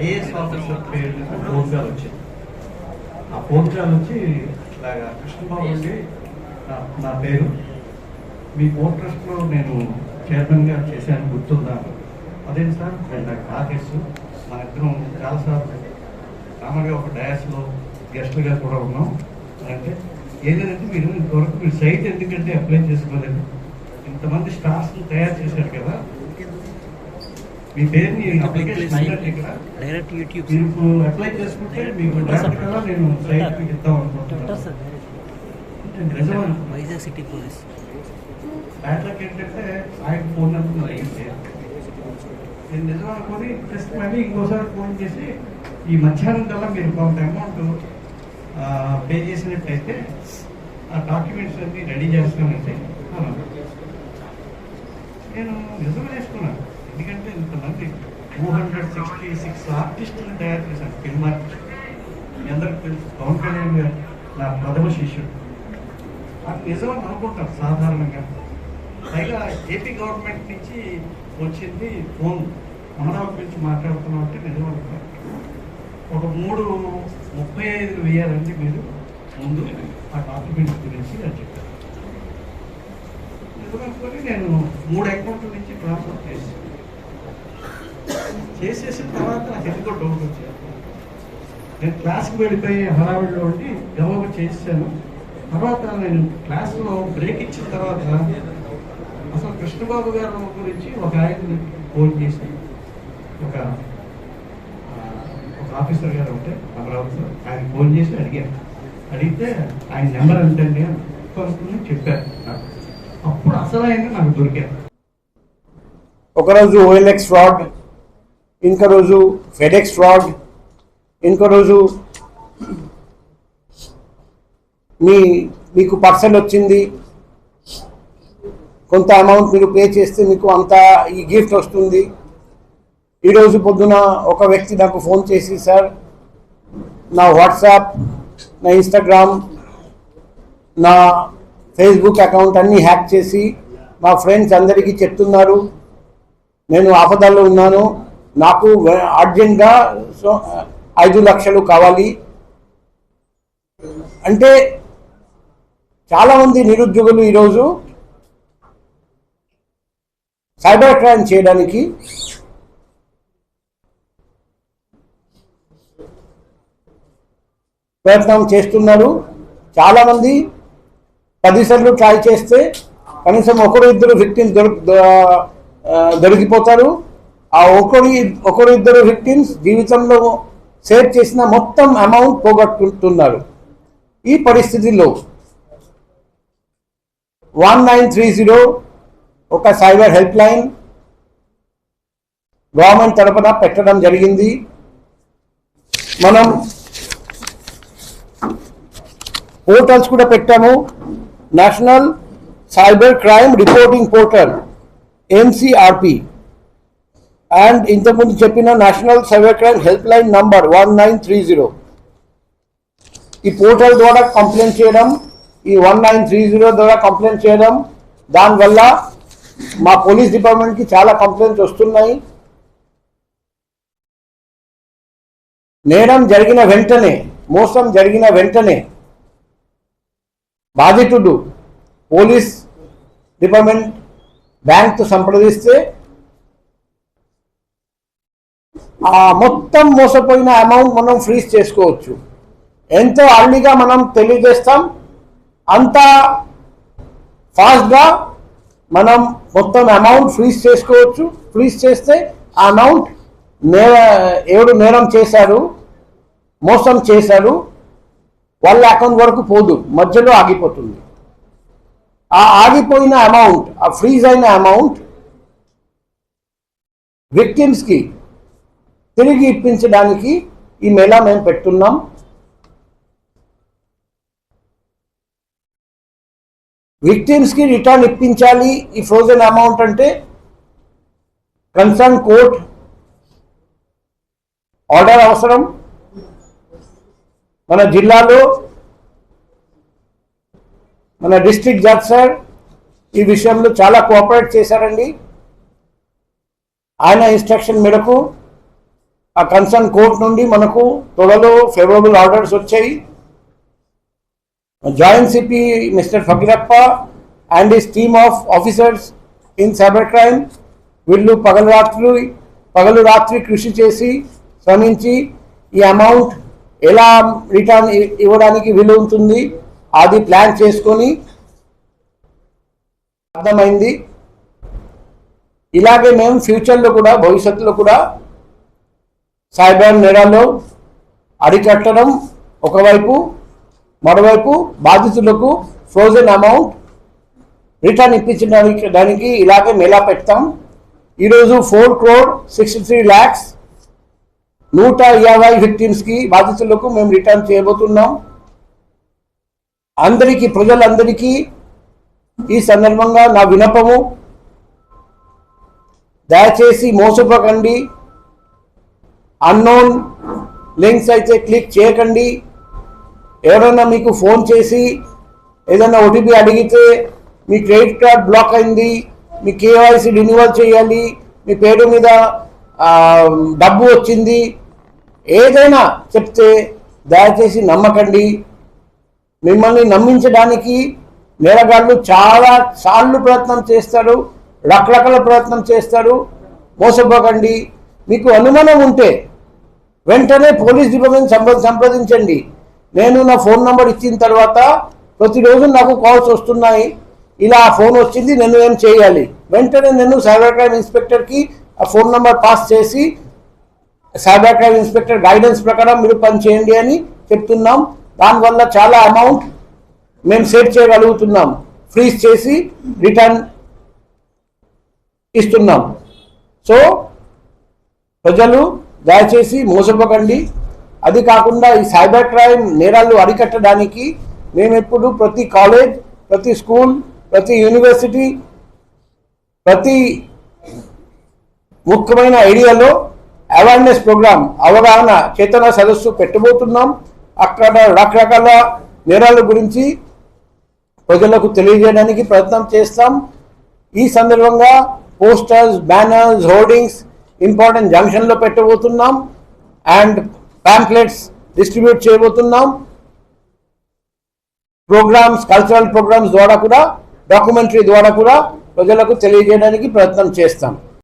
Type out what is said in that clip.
IAS officer పేరు phone call వచ్చింది ఆ ఫోన్ కాల్ వచ్చి ఇలాగా కృష్ణబాబు అండి నా- పేరు. మీ పోర్ట్ ట్రస్ట్లో నేను చైర్మన్గా చేశాను గుర్తుందా? అదేంటి సార్ నేను నాకు రాకేష్ మన ఇద్దరం చాలాసార్లు కామన్గా ఒక డయాస్లో గెస్ట్లుగా కూడా ఉన్నాం. అంటే ఏదంటే మీరు ఇంతవరకు మీరు సైట్ ఎందుకంటే అప్లై చేసుకోలేదు? ఇంతమంది స్టాఫ్స్ని తయారు చేశారు కదా. మీ పేరుని అప్లికేషన్ అయినట్టు ఇక్కడ. డైరెక్ట్ యూట్యూబ్ ఇప్పుడు అప్లై చేసుకుంటే మీకు డైరెక్ట్గా నేను సైట్ మీకు ఇద్దాం అనుకుంటున్నాను. వైజాగ్ సిటీ పోలీస్ బ్యాడ్లక్ ఏంటంటే ఆయన ఫోన్ నెంబర్ అయింది నేను నిజం అనుకొని జస్ట్ మళ్ళీ ఇంకోసారి ఫోన్ చేసి ఈ మధ్యాహ్నం కల్లా మీరు కొంత అమౌంట్ పే చేసినట్టయితే ఆ డాక్యుమెంట్స్ అన్ని రెడీ అన్నాను నేను నిజం వేసుకున్నాను ఇంతమంది టూ హండ్రెడ్ సిక్స్టీ సిక్స్ ఆర్టిస్టులు తయారు చేశాను ఫిల్మ్ ఆర్టిస్ట్ మీ అందరికి తెలుసు. పవన్ కళ్యాణ్ గారు నా ప్రథమ శిష్యుడు. అది నిజం అనుకుంటారు సాధారణంగా. పైగా ఏపీ గవర్నమెంట్ నుంచి వచ్చింది ఫోన్. అమరావతి నుంచి మాట్లాడుతున్నాం అంటే నిజం అనుకుంటారు. ఒక మూడు ముప్పై ఐదు వేయాలండి మీరు ముందు ఆ డాక్యుమెంట్స్ గురించి అని చెప్పారు. నిజం అనుకొని నేను మూడు అకౌంట్ల నుంచి ట్రాన్స్ఫర్ చేసి చేసేసిన తర్వాత నాకు ఎందుకో డౌట్ వచ్చాను నేను క్లాస్కి వెళ్ళిపోయి హడావిడిలో ఉండి గమవ చేసాను తర్వాత నేను క్లాస్లో బ్రేక్ ఇచ్చిన తర్వాత అసలు కృష్ణబాబు గారు గురించి ఒక ఆయన ఫోన్ చేసి ఒక ఒక ఆఫీసర్ గారు ఉంటే అమరావతిలో ఆయన ఫోన్ చేసి అడిగాను అడిగితే ఆయన నెంబర్ ఎంతండి అని చెప్పారు అప్పుడు అసలు ఆయన నాకు దొరికారు. ఒకరోజు ఓఎల్ఎక్స్ ఫ్రాడ్ ఇంకో రోజు ఫెడెక్స్ ఫ్రాడ్ ఇంకో రోజు మీ మీకు పర్సన్ వచ్చింది కొంత అమౌంట్ మీరు పే చేస్తే మీకు అంత ఈ గిఫ్ట్ వస్తుంది. ఈరోజు పొద్దున ఒక వ్యక్తి నాకు ఫోన్ చేసి సార్ నా వాట్సాప్ నా ఇన్స్టాగ్రామ్ నా ఫేస్బుక్ అకౌంట్ అన్నీ హ్యాక్ చేసి మా ఫ్రెండ్స్ అందరికీ చెప్తున్నారు. నేను ఆపదల్లో ఉన్నాను. నాకు అర్జెంట్గా సో ఐదు లక్షలు కావాలి. అంటే చాలామంది నిరుద్యోగులు ఈరోజు సైబర్ క్రైమ్ చేయడానికి ప్రయత్నం చేస్తున్నారు. చాలామంది పదిసార్లు ట్రై చేస్తే కనీసం ఒకరు ఇద్దరు వ్యక్తిని దొరికి దొరికిపోతారు. ఆ ఒకరి ఒకరు ఇద్దరు విక్టిమ్స్ జీవితంలో సేవ్ చేసిన మొత్తం అమౌంట్ పోగొట్టుకుంటున్నారు. ఈ పరిస్థితిలో వన్ నైన్ త్రీ జీరో ఒక సైబర్ హెల్ప్ లైన్ గవర్నమెంట్ తరపున పెట్టడం జరిగింది. మనం పోర్టల్స్ కూడా పెట్టాము. National cyber crime reporting portal NCRP and ఇంతకుముందు చెప్పిన national cyber crime help line number one nine three zero ఈ పోర్టల్ ద్వారా కంప్లైంట్ చేయడం ఈ వన్ నైన్ త్రీ జీరో ద్వారా కంప్లైంట్ చేయడం దానివల్ల మా పోలీస్ డిపార్ట్మెంట్కి చాలా కంప్లైంట్స్ వస్తున్నాయి. నేరం జరిగిన వెంటనే మోసం జరిగిన వెంటనే బాధితుడు పోలీస్ డిపార్ట్మెంట్ బ్యాంక్తో సంప్రదిస్తే ఆ మొత్తం మోసపోయిన అమౌంట్ మనం ఫ్రీజ్ చేసుకోవచ్చు. ఎంతో అర్లీగా మనం తెలియజేస్తాం. అంత ఫాస్ట్గా మనం మొత్తం అమౌంట్ ఫ్రీజ్ చేసుకోవచ్చు. ఫ్రీజ్ చేస్తే ఆ అమౌంట్ నేర ఎవడు నేరం చేశారు మోసం చేశారు వాళ్ళ అకౌంట్ వరకు పోదు. మధ్యలో ఆగిపోతుంది. ఆ ఆగిపోయిన అమౌంట్ ఆ ఫ్రీజ్ అయిన అమౌంట్ విక్టిమ్స్కి తిరిగి ఇప్పించడానికి ఈ మేళా మేము పెట్టున్నాం. విక్టిమ్స్కి రిటర్న్ ఇప్పించాలి. ఈ ఫ్రోజన్ అమౌంట్ అంటే కన్సర్న్ కోర్ట్ ఆర్డర్ అవసరం. మన జిల్లాలో మన డిస్ట్రిక్ట్ జడ్జ్ సార్ ఈ విషయంలో చాలా కోఆపరేట్ చేశారండి. ఆయన ఇన్స్ట్రక్షన్ మేరకు ఆ కన్సర్న్ కోర్ట్ నుండి మనకు త్వరలో ఫేవరబుల్ ఆర్డర్స్ వచ్చాయి. Joint CP mister Fakirappa and his team of officers in cyber crime వీళ్ళు పగలు రాత్రి పగలు రాత్రి కృషి చేసి శ్రమించి ఈ అమౌంట్ ఎలా రిటర్న్ ఇ- ఇవ్వడానికి వీలు ఉంటుంది అది ప్లాన్ చేసుకొని అర్థమైంది. ఇలాగే మేము ఫ్యూచర్లో కూడా భవిష్యత్తులో కూడా సైబర్ నేరాల్లో అరికట్టడం ఒకవైపు మరోవైపు బాధితులకు ఫ్రోజన్ అమౌంట్ రిటర్న్ ఇప్పించడానికి దానికి ఇలాగే మేళా పెడతాం. ఈరోజు four crore sixty three lakhs నూట యాభై విక్టిమ్స్కి బాధితులకు మేము రిటర్న్ చేయబోతున్నాం. అందరికీ ప్రజలందరికీ ఈ సందర్భంగా నా వినపము దయచేసి మోసపోకండి. అన్నోన్ లింక్స్ అయితే క్లిక్ చేయకండి. ఎవరైనా మీకు ఫోన్ చేసి ఏదైనా ఓటీపీ అడిగితే మీ క్రెడిట్ కార్డ్ బ్లాక్ అయింది మీ కేవైసీ రెన్యువల్ చేయాలి మీ పేరు మీద డబ్బు వచ్చింది ఏదైనా చెప్తే దయచేసి నమ్మకండి. మిమ్మల్ని నమ్మించడానికి నేరగాళ్ళు చాలా సార్లు ప్రయత్నం చేస్తారు రకరకాల ప్రయత్నం చేస్తారు. మోసపోకండి. మీకు అనుమానం ఉంటే వెంటనే పోలీస్ డిపార్ట్మెంట్ సంప్ర సంప్రదించండి. నేను నా ఫోన్ నంబర్ ఇచ్చిన తర్వాత ప్రతిరోజు నాకు కాల్స్ వస్తున్నాయి. ఇలా ఆ ఫోన్ వచ్చింది నేను ఏం చేయాలి? వెంటనే నేను సైబర్ క్రైమ్ ఇన్స్పెక్టర్కి ఆ ఫోన్ నంబర్ పాస్ చేసి సైబర్ క్రైమ్ ఇన్స్పెక్టర్ గైడెన్స్ ప్రకారం మీరు పని చేయండి అని చెప్తున్నాం. దానివల్ల చాలా అమౌంట్ మేము సేవ్ చేయగలుగుతున్నాం. ఫ్రీజ్ చేసి రిటర్న్ ఇస్తున్నాం. సో ప్రజలు దయచేసి మోసపోకండి. అది కాకుండా ఈ సైబర్ క్రైమ్ నేరాలు అరికట్టడానికి మేము ఎప్పుడు ప్రతి కాలేజ్ ప్రతి స్కూల్ ప్రతి యూనివర్సిటీ ప్రతి ముఖ్యమైన ఏరియాలో అవేర్నెస్ ప్రోగ్రామ్ అవగాహన చేతన సదస్సు పెట్టబోతున్నాం. అక్కడ రకరకాల నేరాల గురించి ప్రజలకు తెలియజేయడానికి ప్రయత్నం చేస్తాం. ఈ సందర్భంగా పోస్టర్స్ బ్యానర్స్ హోర్డింగ్స్ ఇంపార్టెంట్ జంక్షన్లో పెట్టబోతున్నాం అండ్ ప్యాంప్లెట్స్ డిస్ట్రిబ్యూట్ చేయబోతున్నాం. ప్రోగ్రామ్స్ కల్చరల్ ప్రోగ్రామ్స్ ద్వారా కూడా డాక్యుమెంటరీ ద్వారా కూడా ప్రజలకు తెలియజేయడానికి ప్రయత్నం చేస్తాం.